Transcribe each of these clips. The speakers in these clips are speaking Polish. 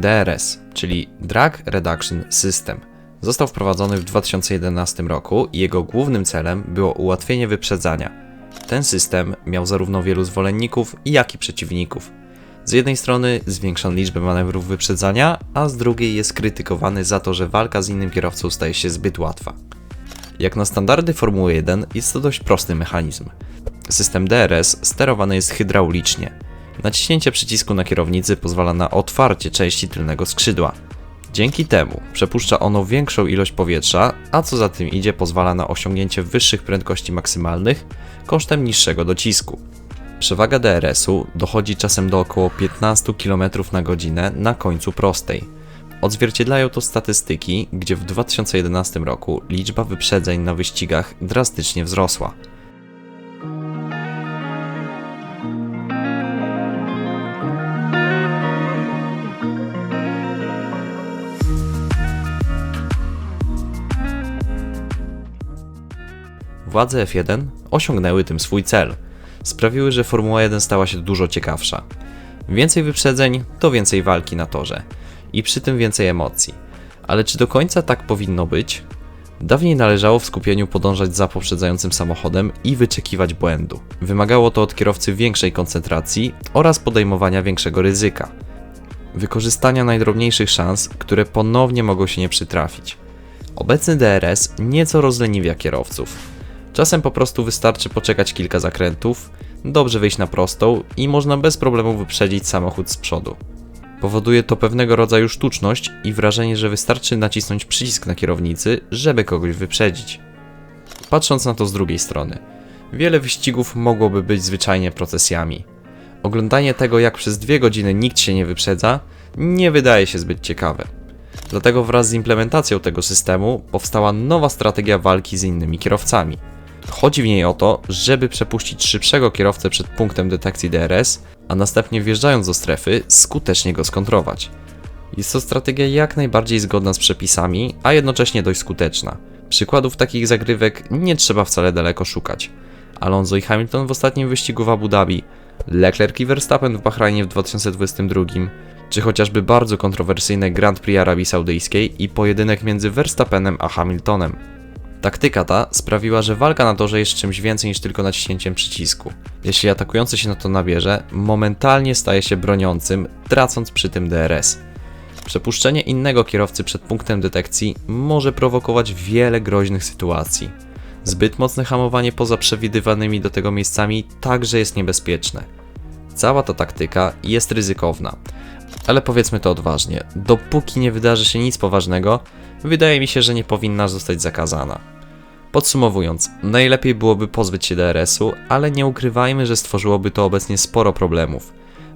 DRS, czyli Drag Reduction System, został wprowadzony w 2011 roku i jego głównym celem było ułatwienie wyprzedzania. Ten system miał zarówno wielu zwolenników, jak i przeciwników. Z jednej strony zwiększa liczbę manewrów wyprzedzania, a z drugiej jest krytykowany za to, że walka z innym kierowcą staje się zbyt łatwa. Jak na standardy Formuły 1 jest to dość prosty mechanizm. System DRS sterowany jest hydraulicznie. Naciśnięcie przycisku na kierownicy pozwala na otwarcie części tylnego skrzydła. Dzięki temu przepuszcza ono większą ilość powietrza, a co za tym idzie pozwala na osiągnięcie wyższych prędkości maksymalnych kosztem niższego docisku. Przewaga DRS-u dochodzi czasem do około 15 km na godzinę na końcu prostej. Odzwierciedlają to statystyki, gdzie w 2011 roku liczba wyprzedzeń na wyścigach drastycznie wzrosła. Władze F1 osiągnęły tym swój cel. Sprawiły, że Formuła 1 stała się dużo ciekawsza. Więcej wyprzedzeń to więcej walki na torze i przy tym więcej emocji. Ale czy do końca tak powinno być? Dawniej należało w skupieniu podążać za poprzedzającym samochodem i wyczekiwać błędu. Wymagało to od kierowcy większej koncentracji oraz podejmowania większego ryzyka. Wykorzystania najdrobniejszych szans, które ponownie mogą się nie przytrafić. Obecny DRS nieco rozleniwia kierowców. Czasem po prostu wystarczy poczekać kilka zakrętów, dobrze wyjść na prostą i można bez problemu wyprzedzić samochód z przodu. Powoduje to pewnego rodzaju sztuczność i wrażenie, że wystarczy nacisnąć przycisk na kierownicy, żeby kogoś wyprzedzić. Patrząc na to z drugiej strony, wiele wyścigów mogłoby być zwyczajnie procesjami. Oglądanie tego, jak przez dwie godziny nikt się nie wyprzedza, nie wydaje się zbyt ciekawe. Dlatego wraz z implementacją tego systemu powstała nowa strategia walki z innymi kierowcami. Chodzi w niej o to, żeby przepuścić szybszego kierowcę przed punktem detekcji DRS, a następnie wjeżdżając do strefy, skutecznie go skontrować. Jest to strategia jak najbardziej zgodna z przepisami, a jednocześnie dość skuteczna. Przykładów takich zagrywek nie trzeba wcale daleko szukać. Alonso i Hamilton w ostatnim wyścigu w Abu Dhabi, Leclerc i Verstappen w Bahrajnie w 2022, czy chociażby bardzo kontrowersyjne Grand Prix Arabii Saudyjskiej i pojedynek między Verstappenem a Hamiltonem. Taktyka ta sprawiła, że walka na torze jest czymś więcej niż tylko naciśnięciem przycisku. Jeśli atakujący się na to nabierze, momentalnie staje się broniącym, tracąc przy tym DRS. Przepuszczenie innego kierowcy przed punktem detekcji może prowokować wiele groźnych sytuacji. Zbyt mocne hamowanie poza przewidywanymi do tego miejscami także jest niebezpieczne. Cała ta taktyka jest ryzykowna, ale powiedzmy to odważnie, dopóki nie wydarzy się nic poważnego, wydaje mi się, że nie powinna zostać zakazana. Podsumowując, najlepiej byłoby pozbyć się DRS-u, ale nie ukrywajmy, że stworzyłoby to obecnie sporo problemów.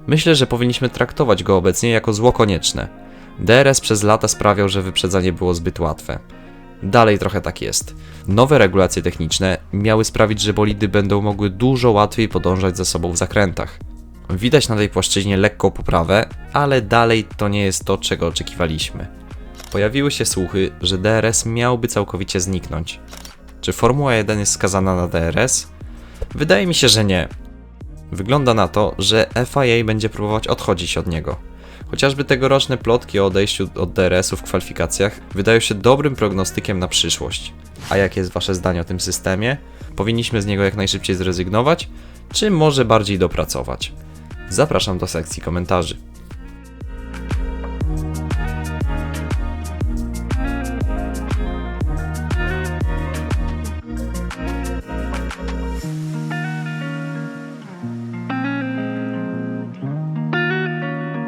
Myślę, że powinniśmy traktować go obecnie jako zło konieczne. DRS przez lata sprawiał, że wyprzedzanie było zbyt łatwe. Dalej trochę tak jest. Nowe regulacje techniczne miały sprawić, że bolidy będą mogły dużo łatwiej podążać za sobą w zakrętach. Widać na tej płaszczyźnie lekką poprawę, ale dalej to nie jest to, czego oczekiwaliśmy. Pojawiły się słuchy, że DRS miałby całkowicie zniknąć. Czy Formuła 1 jest skazana na DRS? Wydaje mi się, że nie. Wygląda na to, że FIA będzie próbować odchodzić od niego. Chociażby tegoroczne plotki o odejściu od DRS-u w kwalifikacjach wydają się dobrym prognostykiem na przyszłość. A jakie jest Wasze zdanie o tym systemie? Powinniśmy z niego jak najszybciej zrezygnować, czy może bardziej dopracować? Zapraszam do sekcji komentarzy.